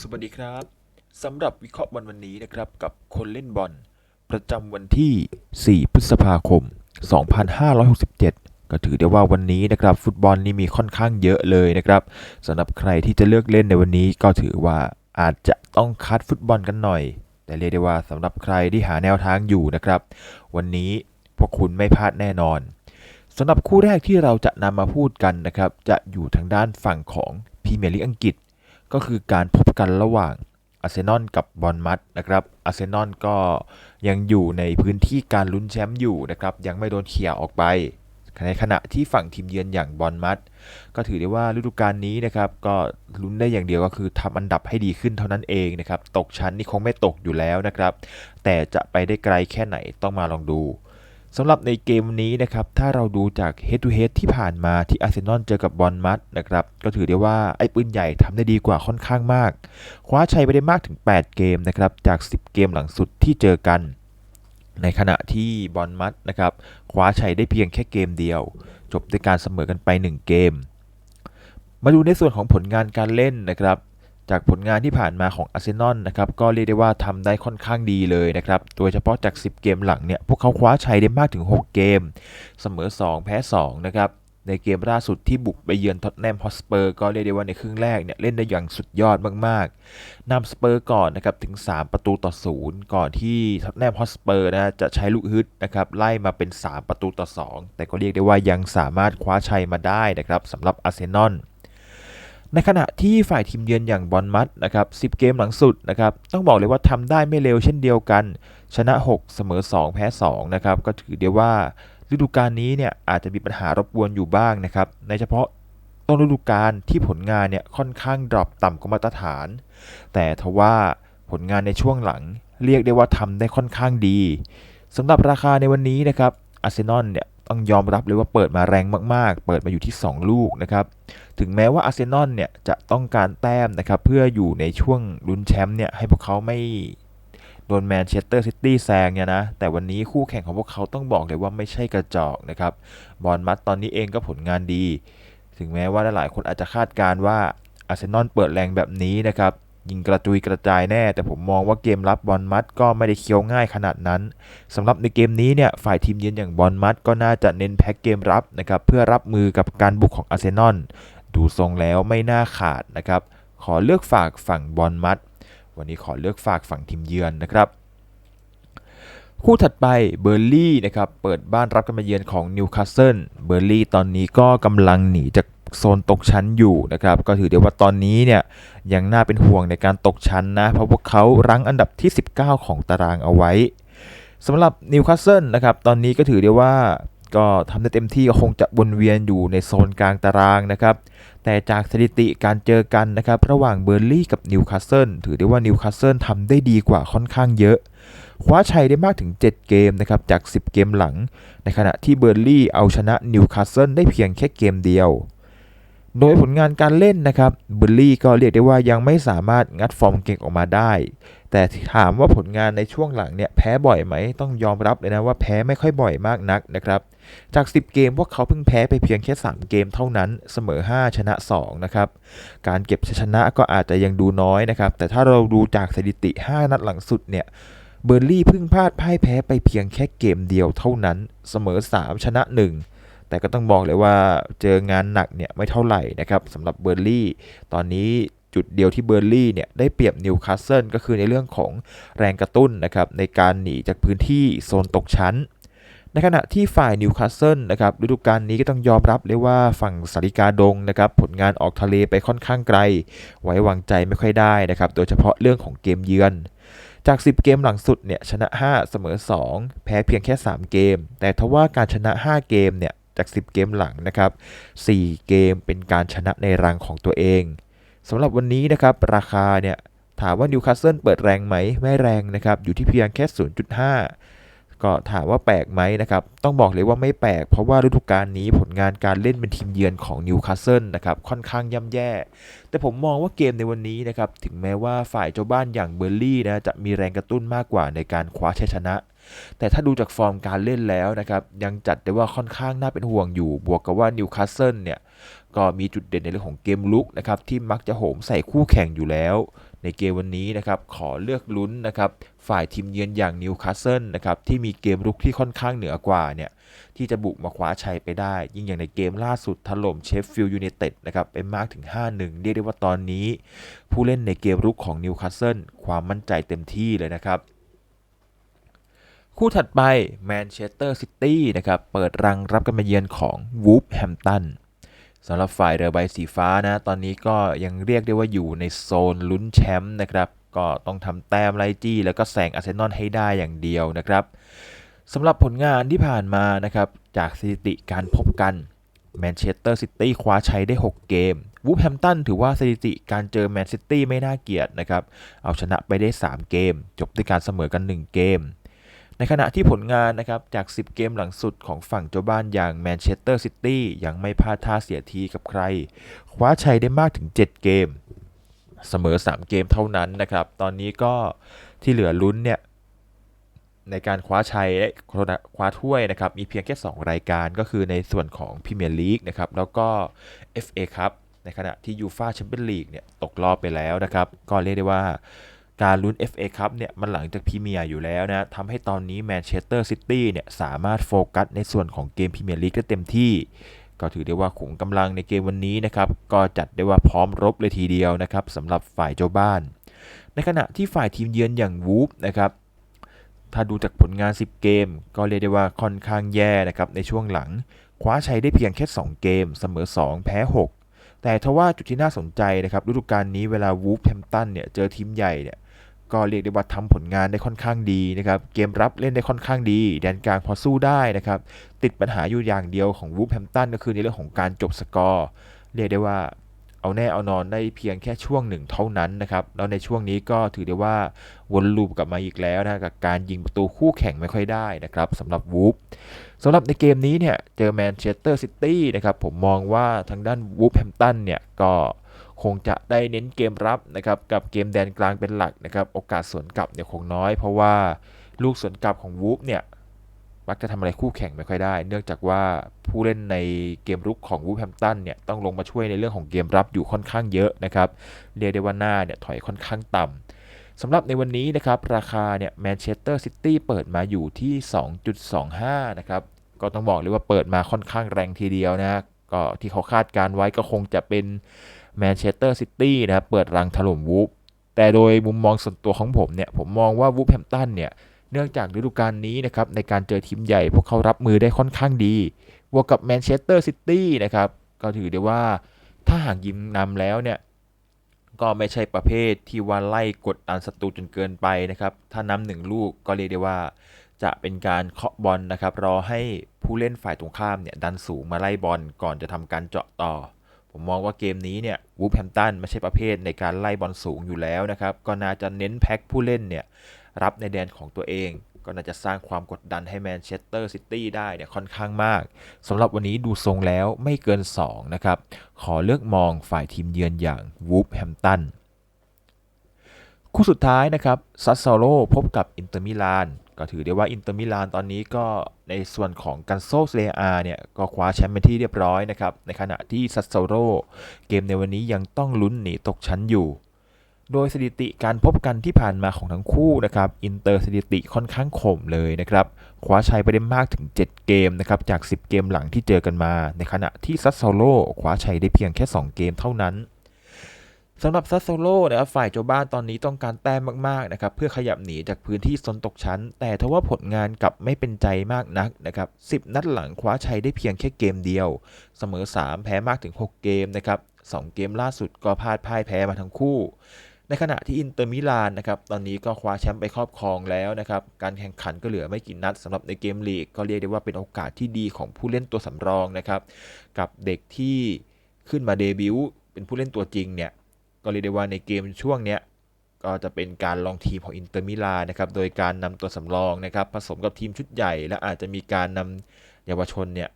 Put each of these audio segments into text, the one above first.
สวัสดีครับสำหรับวิเคราะห์บอลวันนี้นะครับกับคนเล่นบอล ประจำวันที่ 4 พฤษภาคม 2567 ก็ถือได้ว่าวันนี้นะครับฟุตบอลนี่มีค่อนข้างเยอะเลยนะครับสำหรับใครที่จะเลือกเล่นในวันนี้ก็ถือว่าอาจจะต้องคัดฟุตบอลกันหน่อย แต่เรียกได้ว่าสำหรับใครที่หาแนวทางอยู่นะครับ วันนี้พวกคุณไม่พลาดแน่นอนสำหรับคู่แรกที่เราจะนำมาพูดกันนะครับจะอยู่ทางด้านฝั่งของพรีเมียร์ลีกอังกฤษ ก็คือการพบกันระหว่างอาร์เซนอลกับบอลมัดนะครับอาร์เซนอลก็ยังอยู่ในพื้นที่การลุ้นแชมป์อยู่นะครับยังไม่โดนเขี่ยออกไปในขณะที่ฝั่งทีมเยือนอย่างบอลมัดก็ถือได้ว่าฤดูกาลนี้นะครับก็ลุ้นได้อย่างเดียวก็คือทำอันดับให้ดีขึ้นเท่านั้นเองนะครับตกชั้นนี่คงไม่ตกอยู่แล้วนะครับแต่จะไปได้ไกลแค่ไหนต้องมาลองดู สำหรับในเกมนี้นะครับ ถ้าเราดูจาก head to head ที่ผ่านมาที่อาร์เซนอลเจอกับบอลมัดนะครับ ก็ถือได้ว่าไอ้ปืนใหญ่ทำได้ดีกว่าค่อนข้างมาก คว้าชัยไปได้มากถึง 8 เกมนะครับ จาก 10 เกมหลังสุดที่เจอกัน ในขณะที่บอลมัดนะครับคว้าชัยได้เพียงแค่เกมเดียว จบด้วยการเสมอกันไป 1 เกม มาดูในส่วนของผลงานการเล่นนะครับ จากผลงานที่ผ่านมาของอาร์เซนอลนะครับก็เรียกได้ว่าทำได้ค่อนข้างดีเลยนะครับ โดยเฉพาะจาก 10 เกมหลังเนี่ยพวกเขาคว้าชัยได้มากถึง 6 เกม เสมอ 2 แพ้ 2 นะครับ ในเกมล่าสุดที่บุกไปเยือนท็อตแนมฮอสเปอร์ก็เรียกได้ว่าในครึ่งแรกเนี่ยเล่นได้อย่างสุดยอดมากๆนำสเปอร์ก่อนนะครับถึง 3 ประตูต่อ 0 ก่อนที่ท็อตแนมฮอสเปอร์นะจะใช้ลูกฮึดนะครับไล่มาเป็น 3 ประตูต่อ 2 แต่ก็เรียกได้ว่ายังสามารถคว้าชัยมาได้นะครับสำหรับอาร์เซนอล ในขณะที่ฝ่ายทีมเยือนอย่างบอลมัดนะครับ10 เกมหลังสุดนะครับต้องบอกเลยว่าทำได้ไม่เร็วเช่นเดียวกัน ชนะ 6 เสมอ 2 แพ้ 2 นะครับก็ถือได้ว่าฤดูกาลนี้เนี่ยอาจจะมีปัญหารบกวนอยู่บ้างนะครับในเฉพาะต้นฤดูกาลที่ผลงานเนี่ยค่อนข้างดรอปต่ำกว่ามาตรฐาน แต่ทว่าผลงานในช่วงหลัง เรียกได้ว่าทำได้ค่อนข้างดีสำหรับราคาในวันนี้นะครับอาร์เซนอลเนี่ย ต้องยอมรับเลยว่าเปิดมาแรงมากๆ เปิดมาอยู่ที่ 2 ลูกนะครับ ถึงแม้ว่าอาร์เซนอลเนี่ยจะต้องการแต้มนะครับ เพื่ออยู่ในช่วงลุ้นแชมป์เนี่ยให้พวกเขาไม่โดนแมนเชสเตอร์ซิตี้แซงเนี่ยนะ แต่วันนี้คู่แข่งของพวกเขาต้องบอกเลยว่าไม่ใช่กระจอกนะครับบอลมัดตอนนี้เองก็ผลงานดี ถึงแม้ว่าหลายๆคนอาจจะคาดการณ์ว่าอาร์เซนอลเปิดแรงแบบนี้นะครับ ยิงกระจุยกระจายแน่ แต่ผมมองว่าเกมรับบอลมัดก็ไม่ได้เคี้ยวง่ายขนาดนั้นสำหรับในเกมนี้เนี่ยฝ่ายทีมเยือนอย่างบอลมัดก็น่าจะเน้นแพ็กเกมรับนะครับเพื่อรับมือกับการบุกของอาร์เซนอลดูทรงแล้วไม่น่าขาดนะครับ ขอเลือกฝากฝั่งบอลมัด วันนี้ขอเลือกฝากฝั่งทีมเยือนนะครับ คู่ถัดไปเบอร์ลี่นะครับเปิดบ้านรับการมาเยือนของนิวคาสเซิลเบอร์ลี่ตอนนี้ก็กำลังหนีจาก โซนตกชั้นอยู่นะครับ ก็ถือได้ว่าตอนนี้เนี่ยยังน่าเป็นห่วงในการตกชั้นนะ เพราะพวกเขารั้งอันดับที่ 19 ของตารางเอาไว้สำหรับนิวคาสเซิลนะครับ ตอนนี้ก็ถือได้ว่าก็ทำได้เต็มที่ก็คงจะวนเวียนอยู่ในโซนกลางตารางนะครับ แต่จากสถิติการเจอกันนะครับ ระหว่างเบอร์ลี่กับนิวคาสเซิลถือได้ว่านิวคาสเซิลทำได้ดีกว่าค่อนข้างเยอะ คว้าชัยได้มากถึง 7 เกมนะครับจาก 10 เกมหลัง ในขณะที่เบอร์ลี่เอาชนะนิวคาสเซิลได้เพียงแค่เกมเดียว โดยผลงานการเล่นนะครับเบอร์ลี่ก็เรียกได้ว่ายังไม่สามารถงัดฟอร์มเก่งออกมาได้ แต่ถามว่าผลงานในช่วงหลังเนี่ยแพ้บ่อยไหมต้องยอมรับเลยนะว่าแพ้ไม่ค่อยบ่อยมากนักนะครับจาก 10 เกมพวกเขาเพิ่งแพ้ไปเพียงแค่ 3 เกมเท่านั้นเสมอ 5 ชนะ 2 นะครับ การเก็บชัยชนะก็อาจจะยังดูน้อยนะครับ แต่ถ้าเราดูจากสถิติ 5 นัดหลังสุดเนี่ยเบอร์ลี่เพิ่งพลาดพ่ายแพ้ไปเพียงแค่เกมเดียวเท่านั้น เสมอ 3 ชนะ 1 แต่ก็ต้องบอกเลยว่าเจองานหนักเนี่ยไม่เท่าไหร่นะครับสำหรับเบอร์ลี่ ตอนนี้จุดเดียวที่เบอร์ลี่เนี่ยได้เปรียบนิวคาสเซิลก็คือในเรื่องของแรงกระตุ้นนะครับในการหนีจากพื้นที่โซนตกชั้น ในขณะที่ฝ่ายนิวคาสเซิลนะครับฤดูกาลนี้ก็ต้องยอมรับเลยว่าฝั่งสาริกาดงนะครับผลงานออกทะเลไปค่อนข้างไกล ไว้วางใจไม่ค่อยได้นะครับโดยเฉพาะเรื่องของเกมเยือนจาก 10 เกมหลังสุดเนี่ยชนะ 5 เสมอ 2 แพ้เพียงแค่ 3 เกม แต่ทว่าการชนะ 5 เกมเนี่ย จาก 10 เกมหลังนะครับ 4 เกมเป็นการชนะในรังของตัวเองสำหรับวันนี้นะครับราคาเนี่ยถามว่านิวคาสเซิลเปิดแรงไหมไม่แรงนะครับ อยู่ที่เพียงแค่ 0.5 ก็ถามว่าแปลกไหมนะครับ ต้องบอกเลยว่าไม่แปลก เพราะว่าฤดูกาลนี้ผลงานการเล่นเป็นทีมเยือนของนิวคาสเซิลนะครับค่อนข้างย่ำแย่ แต่ผมมองว่าเกมในวันนี้นะครับ ถึงแม้ว่าฝ่ายเจ้าบ้านอย่างเบอร์ลี่นะจะมีแรงกระตุ้นมากกว่าในการคว้าชัยชนะ แต่ถ้าดูจากฟอร์มการเล่นแล้วนะครับยังจัดได้ว่าค่อนข้างน่าเป็นห่วงอยู่ บวกกับว่านิวคาสเซิลเนี่ยก็มีจุดเด่นในเรื่องของเกมลุกนะครับที่มักจะโหมใส่คู่แข่งอยู่แล้ว ในเกมวันนี้นะครับขอเลือกลุ้นนะครับฝ่ายทีมเยือนอย่างนิวคาสเซิลนะครับที่มีเกมรุกที่ค่อนข้างเหนือกว่าเนี่ยที่จะบุกมาคว้าชัยไปได้ ยิ่งอย่างในเกมล่าสุดถล่มเชฟฟิลด์ยูไนเต็ดนะครับไปมากถึง 5-1 เรียกได้ว่าตอนนี้ ผู้เล่นในเกมรุกของนิวคาสเซิลความมั่นใจเต็มที่เลยนะครับ คู่ถัดไปแมนเชสเตอร์ซิตี้นะครับเปิดรังรับการมาเยือนของวูฟแฮมตันสำหรับฝ่ายเรือใบสีฟ้านะตอนนี้ก็ยังเรียกได้ว่าอยู่ในโซนลุ้นแชมป์นะครับก็ต้องทำแต้มไล่จี้ แล้วก็แซงอาร์เซนอลให้ได้อย่างเดียวนะครับสำหรับผลงานที่ผ่านมานะครับจากสถิติการพบกันแมนเชสเตอร์ซิตี้คว้าชัยได้ 6 เกม วูฟแฮมตันถือว่าสถิติการเจอแมนซิตี้ไม่น่าเกลียดนะครับ เอาชนะไปได้ 3 เกม จบด้วยการเสมอกัน 1 เกม ในขณะที่ผลงานนะครับจาก 10 เกมหลังสุดของฝั่งเจ้าบ้านอย่างแมนเชสเตอร์ซิตี้ยังไม่พลาดท่าเสียทีกับใคร คว้าชัยได้มากถึง 7 เกม เสมอ 3 เกมเท่านั้นนะครับ ตอนนี้ก็ที่เหลือลุ้นเนี่ยในการคว้าชัยและคว้าถ้วยนะครับ มีเพียงแค่ 2 รายการก็คือในส่วนของพรีเมียร์ลีกนะครับ แล้วก็ FA ครับ ในขณะที่ยูฟาแชมเปี้ยนลีกเนี่ยตกรอบไปแล้วนะครับ ก็เรียกได้ว่า การลุ้น FA ครับเนี่ยมันหลังจากพรีเมียร์อยู่แล้วนะทำให้ตอนนี้แมนเชสเตอร์ซิตี้เนี่ยสามารถโฟกัสในส่วนของเกมพรีเมียร์ลีกได้เต็มที่ ก็ถือได้ว่าขุมกำลังในเกมวันนี้นะครับก็จัดได้ว่าพร้อมรบเลยทีเดียวนะครับสำหรับฝ่ายเจ้าบ้าน ในขณะที่ฝ่ายทีมเยือนอย่างวูฟนะครับถ้าดูจากผลงาน 10 เกม ก็เรียกได้ว่าค่อนข้างแย่นะครับในช่วงหลัง คว้าชัยได้เพียงแค่ 2 เกม เสมอ 2 แพ้ 6 แต่ทว่าจุดที่น่าสนใจนะครับฤดูกาลนี้เวลาวูฟแฮมตันเนี่ยเจอทีมใหญ่เนี่ย ก็เรียกได้ว่าทำผลงานได้ค่อนข้างดีนะครับ เกมรับเล่นได้ค่อนข้างดี แดนกลางพอสู้ได้นะครับ ติดปัญหาอยู่อย่างเดียวของวูฟแฮมตันก็คือในเรื่องของการจบสกอร์ เรียกได้ว่าเอาแน่เอานอนได้เพียงแค่ช่วงหนึ่งเท่านั้นนะครับ แล้วในช่วงนี้ก็ถือได้ว่าวนลูปกลับมาอีกแล้วนะกับการยิงประตูคู่แข่งไม่ค่อยได้นะครับสำหรับวูฟสำหรับในเกมนี้เนี่ยเจอแมนเชสเตอร์ซิตี้นะครับผมมองว่าทางด้านวูฟแฮมตันเนี่ยก็ คงจะได้เน้นเกมรับนะครับกับเกมแดนกลางเป็นหลักนะครับโอกาสสวนกลับเนี่ยคงน้อยเพราะว่าลูกสวนกลับของวูฟเนี่ยมักจะทำอะไรคู่แข่งไม่ค่อยได้ เนื่องจากว่าผู้เล่นในเกมรุกของวูฟแฮมตันเนี่ยต้องลงมาช่วยในเรื่องของเกมรับอยู่ค่อนข้างเยอะนะครับเรียกได้ว่าหน้าเนี่ยถอยค่อนข้างต่ำสำหรับในวันนี้นะครับราคาเนี่ยแมนเชสเตอร์ซิตี้เปิดมาอยู่ที่ 2.25 นะครับก็ต้องบอกเลยว่าเปิดมาค่อนข้างแรงทีเดียวนะก็ที่เขาคาดการไว้ก็คงจะเป็น แมนเชสเตอร์ซิตี้นะครับเปิดรังถล่มวูฟแต่โดยมุมมองส่วนตัวของผมเนี่ยผมมองว่าวูฟแฮมตันเนี่ยเนื่องจากฤดูกาลนี้นะครับในการเจอทีมใหญ่พวกเขารับมือได้ค่อนข้างดีบวกกับแมนเชสเตอร์ซิตี้นะครับก็ถือได้ว่าถ้าหากยิมนำแล้วเนี่ยก็ไม่ใช่ประเภทที่ว่าไล่กดดันศัตรูจนเกินไปนะครับ ถ้านำหนึ่งลูกก็เรียกได้ว่า จะเป็นการเคาะบอลนะครับ รอให้ผู้เล่นฝ่ายตรงข้ามเนี่ยดันสูงมาไล่บอลก่อนจะทำการเจาะต่อ ผมมองว่าเกมนี้เนี่ยวูฟแฮมตันไม่ใช่ประเภทในการไล่บอลสูงอยู่แล้วนะครับ ก็น่าจะเน้นแพ็คผู้เล่นเนี่ยรับในแดนของตัวเอง ก็น่าจะสร้างความกดดันให้แมนเชสเตอร์ซิตี้ได้เนี่ยค่อนข้างมากสำหรับวันนี้ดูทรงแล้วไม่เกิน 2 นะครับ ขอเลือกมองฝ่ายทีมเยือนอย่างวูฟแฮมตันคู่สุดท้ายนะครับซัสซาโลพบกับอินเตอร์มิลาน ก็ถือได้ว่าอินเตอร์มิลานตอนนี้ก็ในส่วนของกันโซเซอาเนี่ย ก็คว้าแชมป์เป็นที่เรียบร้อยนะครับ ในขณะที่ซัสซโลเกมในวันนี้ยังต้องลุ้นหนีตกชั้นอยู่ โดยสถิติการพบกันที่ผ่านมาของทั้งคู่นะครับ อินเตอร์สถิติค่อนข้างข่มเลยนะครับ คว้าชัยไปได้มากถึง 7 เกมนะครับ จาก 10 เกมหลังที่เจอกันมา ในขณะที่ซัสซโลคว้าชัยได้เพียงแค่ 2 เกมเท่านั้น สำหรับซัสโซโลนะครับฝ่ายเจ้าบ้านตอนนี้ต้องการแต้มมากๆนะครับเพื่อขยับหนีจากพื้นที่ซนตกชั้น แต่ทว่าผลงานกลับไม่เป็นใจมากนักนะครับ10 นัดหลังคว้าชัยได้เพียงแค่เกมเดียว เสมอ 3 แพ้มากถึง 6 เกมนะครับ2เกมล่าสุดก็พลาดพ่ายแพ้มาทั้งคู่ ในขณะที่อินเตอร์มิลานนะครับตอนนี้ก็คว้าแชมป์ไปครอบครองแล้วนะครับการแข่งขันก็เหลือไม่กี่นัดสำหรับในเกมลีก ก็เรียกได้ว่าเป็นโอกาสที่ดีของผู้เล่นตัวสำรองนะครับกับเด็กที่ขึ้นมาเดบิวต์เป็นผู้เล่นตัวจริงเนี่ย ก็เรียกได้ว่าในเกมช่วงเนี้ยก็จะเป็นการลองทีมของอินเตอร์มิลานนะครับ โดยการนำตัวสำรองนะครับ ผสมกับทีมชุดใหญ่ และอาจจะมีการนำเยาวชนเนี่ย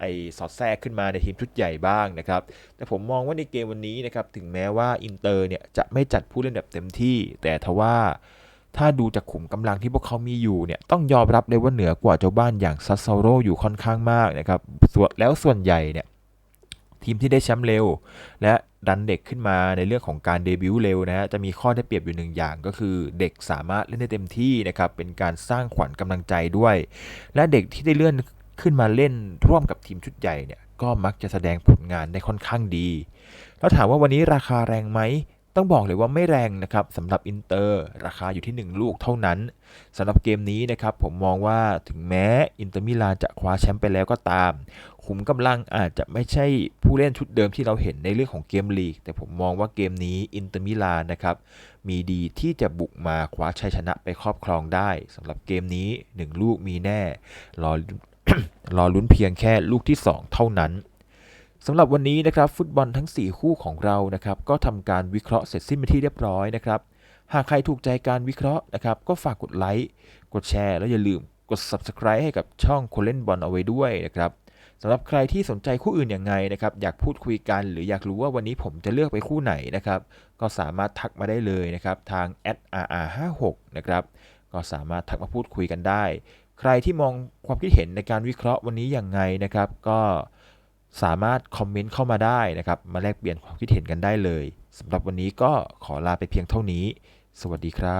ไอสอดแทรกขึ้นมาในทีมชุดใหญ่บ้างนะครับ แต่ผมมองว่าในเกมวันนี้นะครับ ถึงแม้ว่าอินเตอร์เนี่ยจะไม่จัดผู้เล่นแบบเต็มที่ แต่ทว่าถ้าดูจากขุมกำลังที่พวกเขามีอยู่เนี่ย ต้องยอมรับเลยว่าเหนือกว่าเจ้าบ้านอย่างซัสซาโรอยู่ค่อนข้างมากนะครับแล้วส่วนใหญ่เนี่ยทีมที่ได้แชมป์เร็ว และ ดันเด็กขึ้นมาในเรื่องของการเดบิวต์เร็วนะฮะจะมีข้อได้เปรียบอยู่หนึ่งอย่างก็คือเด็กสามารถเล่นได้เต็มที่นะครับเป็นการสร้างขวัญกำลังใจด้วย และเด็กที่ได้เลื่อนขึ้นมาเล่นร่วมกับทีมชุดใหญ่เนี่ยก็มักจะแสดงผลงานได้ค่อนข้างดี แล้วถามว่าวันนี้ราคาแรงไหม ต้องบอกเลยว่าไม่แรงนะครับสำหรับอินเตอร์ราคาอยู่ที่ 1 ลูกเท่านั้นสำหรับเกมนี้นะครับผมมองว่าถึงแม้อินเตอร์มิลานจะคว้าแชมป์ไปแล้วก็ตามขุมกำลังอาจจะไม่ใช่ผู้เล่นชุดเดิมที่เราเห็นในเรื่องของเกมลีก แต่ผมมองว่าเกมนี้อินเตอร์มิลานนะครับมีดีที่จะบุกมาคว้าชัยชนะไปครอบครองได้สำหรับเกมนี้ 1 ลูกมีแน่รอรอลุ้นเพียงแค่ลูกที่ 2 เท่านั้น สำหรับวันนี้นะครับฟุตบอลทั้ง 4 คู่ของเรานะครับก็ทำการวิเคราะห์เสร็จสิ้นไปที่เรียบร้อยนะครับหากใครถูกใจการวิเคราะห์นะครับก็ฝากกดไลค์กดแชร์แล้วอย่าลืมกด Subscribe ให้กับช่องคนเล่นบอลเอาไว้ด้วยนะครับสำหรับใครที่สนใจคู่อื่นอย่างไงนะครับอยากพูดคุยกันหรืออยากรู้ว่าวันนี้ผมจะเลือกไปคู่ไหนนะครับก็สามารถทักมาได้เลยนะครับทาง @rr56 นะครับก็สามารถทักมาพูดคุยกันได้ ใครที่มองความคิดเห็นในการวิเคราะห์วันนี้อย่างไงนะครับ ก็ สามารถคอมเมนต์เข้ามาได้นะครับ มาแลกเปลี่ยนความคิดเห็นกันได้เลยสำหรับวันนี้ก็ขอลาไปเพียงเท่านี้ สวัสดีครับ